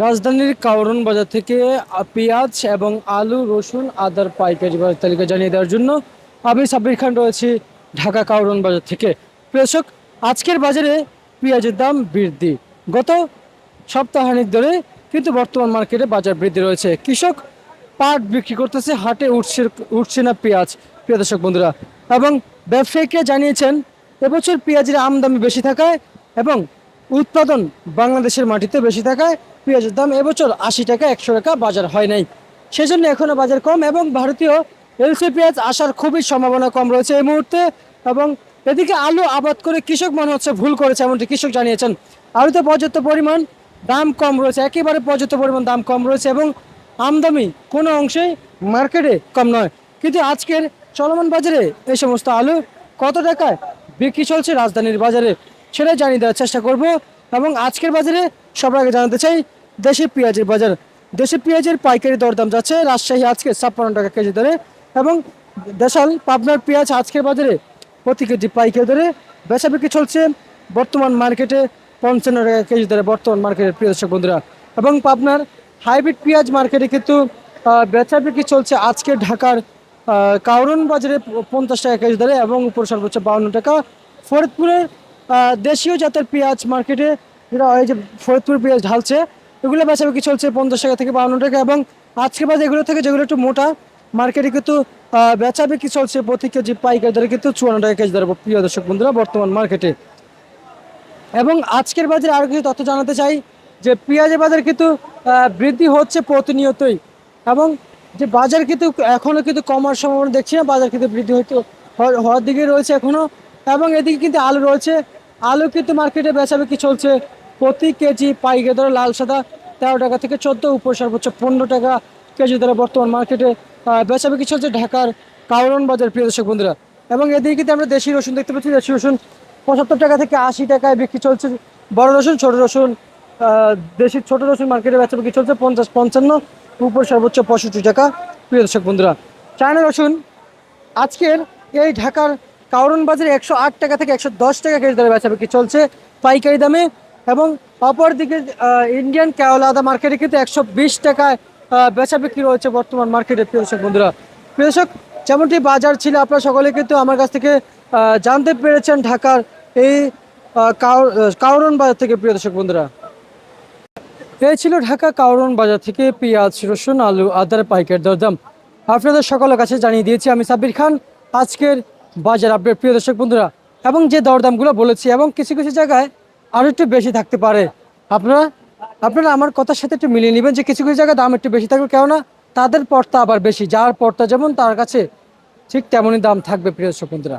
রাজধানীর কাউরন বাজার থেকে পেঁয়াজ এবং আলু, রসুন, আদার পাইকারি বাজার তালিকা জানিয়ে দেওয়ার জন্য আমি সাব্বির খান রয়েছি ঢাকা কাউরন বাজার থেকে। প্রেষক আজকের বাজারে পেঁয়াজের দাম বৃদ্ধি। গত সপ্তাহানিক ধরে কিন্তু বর্তমান মার্কেটে বাজার বৃদ্ধি রয়েছে। কৃষক পাট বিক্রি করতেছে, হাটে উঠছে উঠছে না পেঁয়াজ। প্রিয় দর্শক বন্ধুরা, এবং ব্যবসায়ীরা জানিয়েছেন, এবছর পেঁয়াজের আমদামি বেশি থাকায় এবং উৎপাদন বাংলাদেশের মাটিতে বেশি থাকায় পেঁয়াজের দাম এবছর আশি টাকা, একশো টাকা বাজার হয় নাই। সেজন্য এখনও বাজার কম এবং ভারতীয় এলসি পেঁয়াজ আসার খুবই সম্ভাবনা কম রয়েছে এই মুহূর্তে এবং এদিকে আলু আবাদ করে কৃষক মনে হচ্ছে ভুল করেছে এমনটি কৃষক জানিয়েছেন। আলুতে পর্যাপ্ত পরিমাণ দাম কম রয়েছে, একেবারে পর্যাপ্ত পরিমাণ দাম কম রয়েছে এবং আমদামি কোনো অংশে মার্কেটে কম নয়। কিন্তু আজকের চলমান বাজারে এই সমস্ত আলু কত টাকায় বিক্রি চলছে রাজধানীর বাজারে? সেটা জানিয়ে দেওয়ার চেষ্টা করব। এবং আজকের বাজারে সবার আগে জানাতে চাই, দেশি পেঁয়াজের বাজার। দেশি পেঁয়াজের পাইকারি দরদাম যাচ্ছে রাজশাহী আজকে ছাপ্পান্ন টাকা কেজি দরে এবং দেশাল পাবনার পেঁয়াজ আজকের বাজারে প্রতি কেজি পাইকারি দরে। বেচা বিক্রি চলছে বর্তমান মার্কেটে পঞ্চান্ন টাকা কেজি দরে বর্তমান মার্কেটের প্রিয় দর্শক বন্ধুরা। এবং পাবনার হাইব্রিড পেঁয়াজ মার্কেটে কিন্তু বেচা বিক্রি চলছে আজকে ঢাকার কাউরন বাজারে পঞ্চাশ টাকা কেজি দরে এবং উপর সর্বোচ্চ বাউন্ন টাকা। ফরিদপুরের দেশীয় জাতের পেঁয়াজ মার্কেটে, যেটা এই যে ফরিদপুর পেঁয়াজ ঢালছে, এগুলো বেচা বিক্রি চলছে পঞ্চাশ টাকা থেকে বাউন্ন টাকা এবং আজকে বাজে এগুলো থেকে যেগুলো একটু মোটা, মার্কেটে কিন্তু বেচা বিক্রি চলছে প্রতি কেজি পাইকারি দরে কিন্তু চুয়ান্ন টাকা কেজি দরে। প্রিয় দর্শক বন্ধুরা, বর্তমান মার্কেটে। এবং আজকের বাজারে আরও কিছু তথ্য জানাতে চাই, যে পেঁয়াজের বাজার কিন্তু বৃদ্ধি হচ্ছে প্রতিনিয়তই এবং যে বাজার কিন্তু এখনও কিন্তু কমার সম্ভাবনা দেখছি না, বাজার কিন্তু বৃদ্ধি হওয়ার- হওয়ার দিকে রয়েছে এখনও এবং এদিকে কিন্তু আলু রয়েছে। আলু কিন্তু মার্কেটে বেচা বিক্রি চলছে। প্রতি কেজি পাইকারি দরে লাল সাদা তেরো টাকা থেকে চোদ্দ উপর সর্বোচ্চ পনেরো টাকা কেজি দরে বর্তমান মার্কেটে বেচা বিক্রি চলছে ঢাকার কাউরন বাজার, প্রিয় দর্শক বন্ধুরা। এবং এদিকে কিন্তু আমরা দেশি রসুন দেখতে পাচ্ছি। দেশি রসুন পঁচাত্তর টাকা থেকে আশি টাকায় বিক্রি চলছে। বড় রসুন, ছোট রসুন দেশি ছোট রসুন মার্কেটে বেচা বিক্রি চলছে পঞ্চাশ, পঞ্চান্ন উপর সর্বোচ্চ পঁয়ষট্টি টাকা, প্রিয় দর্শক বন্ধুরা। চায়না রসুন আজকের এই ঢাকার কাউরন বাজারে একশো আট টাকা থেকে একশো দশ টাকা কেজি দরে বেচা বিক্রি চলছে পাইকারি দামে এবং অপর দিকে ইন্ডিয়ান কেওলা আদা মার্কেটে কিন্তু একশো বিশ টাকায় বেচা বিক্রি রয়েছে বর্তমান মার্কেটে প্রিয় দর্শক বন্ধুরা। প্রিয় দর্শক, যেমনটি বাজার ছিল, আপনারা সকলে কিন্তু আমার কাছ থেকে জানতে পেরেছেন ঢাকার এই কাউরন বাজার থেকে, প্রিয় দর্শক বন্ধুরা। এই ছিল ঢাকা কাউরন বাজার থেকে পেঁয়াজ, রসুন, আলু, আদার পাইকার দরদাম। আপনাদের সকলের কাছে জানিয়ে দিয়েছি, আমি সাব্বির খান। আজকের বাজার আপডেট প্রিয় দর্শক বন্ধুরা, এবং যে দরদামগুলো বলেছি এবং কিছু কিছু জায়গায় আরও একটু বেশি থাকতে পারে। আপনারা আপনারা আমার কথার সাথে একটু মিলিয়ে নেবেন যে কিছু কিছু জায়গায় দাম একটু বেশি থাকবে, কেননা তাদের পর্তা আবার বেশি, যার পর্তা যেমন তার কাছে ঠিক তেমনই দাম থাকবে, প্রিয় দর্শক বন্ধুরা।